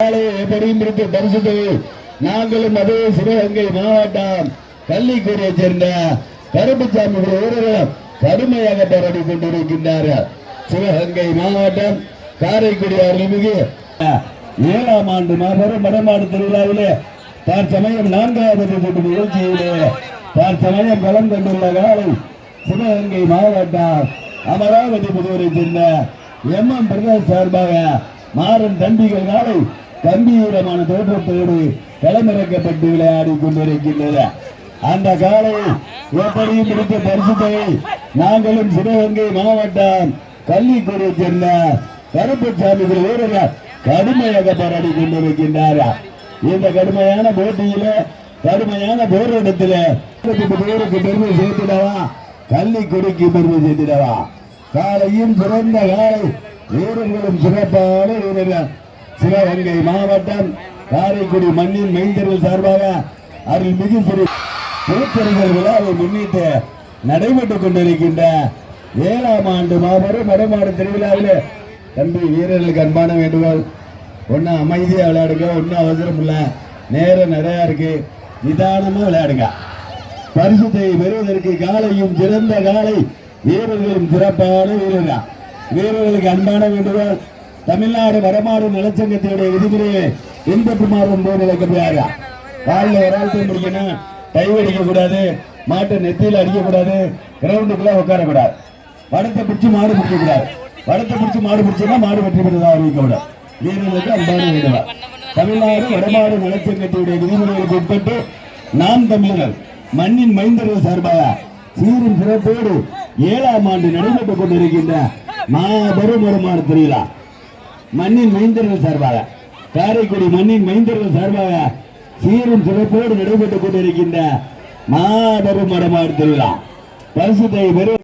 நாளை பரிசுத்தை நாங்களும் அதே சிவகங்கை மாவட்டம் கள்ளிக்குடியை சேர்ந்த கருப்புசாமி வீரர்களும் கடுமையாக போராடி கொண்டிருக்கின்றார்கள் சிவகங்கை மாவட்டம் காரைக்குடி அருள்மிகு. ஏழாம் ஆண்டு மாபெரும் வடமாடு திருவிழாவிலே தற்சமயம் நான்காவது சுற்று நிகழ்ச்சியிலே தற்சமயம் கலந்து கண்டுள்ள காலை சிவகங்கை மாவட்டம் அமராவதி புதுவரை சேர்ந்த எம் எம் பிரதேஷ் சார்பாக மாறன் தம்பிகள் நாளை கம்பீரமான தோற்றத்தோடு களமிறக்கப்பட்டு விளையாடி கொண்டிருக்கின்றன. அந்த காலை எப்படியும் பிடித்த பரிசுத்தை நாங்களும் சிவகங்கை மாவட்டம் கள்ளிக்குடியை சேர்ந்த கருப்புசாமிகள் வீரர்கள் கடுமையாக போராடி கொண்டிருக்கின்றார்கள் இந்த கடுமையான போட்டியில கடுமையான போராட்டத்தில பேருக்கு பெருமை சேர்த்திடவா? கள்ளிக்குடிக்கு பெருமை சேர்த்திடவா? காலையும் சிறந்த காலை வீரர்களும் சிறப்பான வீரர்கள். சிவகங்கை மாவட்டம் காரைக்குடி மண்ணின் மைந்தர்கள் சார்பாக அருள்மிகு ஸ்ரீ திருத்தறிஞர் விழாவை முன்னிட்டு நடைபெற்றுக் கொண்டிருக்கின்ற ஏழாம் ஆண்டு மாபெரும் வடமாடு திருவிழாவிலே தம்பி வீரர்களுக்கு அன்பான வேண்டுகோள். ஒன்றும் அமைதியாக விளையாடுங்க ஒன்னும் அவசரம் இல்லை. நேரம் நிறையா இருக்கு. நிதானமாக விளையாடுங்க. பரிசுத்தை பெறுவதற்கு காலையும் சிறந்த காலை வீரர்களும் சிறப்பான வீரர்கள். வீரர்களுக்கு அன்பான வேண்டுகோள். தமிழ்நாடு வடமாறு நலச்சங்கத்தினுடைய விதிமுறையை பின்பற்றுமாறும் போது வைக்கப்படுறாங்க காலில் ஒரு ஆள் முடிக்கணும் டைவ் அடிக்கக்கூடாது மாட்டை நெத்தியில் அடிக்கக்கூடாது கிரவுண்டுக்குள்ளே உட்காரக்கூடாது. படத்தை கூடாது வடத்தை மாடு பிடிக்கக்கூடாது. படத்தை வடத்தை மாடு பிடிச்சா மாடு வெற்றி பெற்றதாக அறிவிக்கப்படும். வீரர்களுக்கு அன்பான வேண்டுகோள். தமிழ்நாடு வடமாடு நலச்சங்கத்தினுடைய விதிமுறைகளுக்கு உட்பட்டு நாம் தமிழர்கள் மண்ணின் மைந்தர்கள் சார்பாக சீரும் சிறப்போடு ஏழாம் ஆண்டு நடைபெற்றுக் கொண்டிருக்கின்ற மாபெரும் வருமான திருவிழா. மண்ணின் மைந்தர்கள் சார்பாக காரைக்குடி மண்ணின் மைந்தர்கள் சார்பாக சீரும் சிறப்போடு நடைபெற்றுக் கொண்டிருக்கின்ற மாபெரும் மடமாடு திருவிழா. பரிசு பெறும்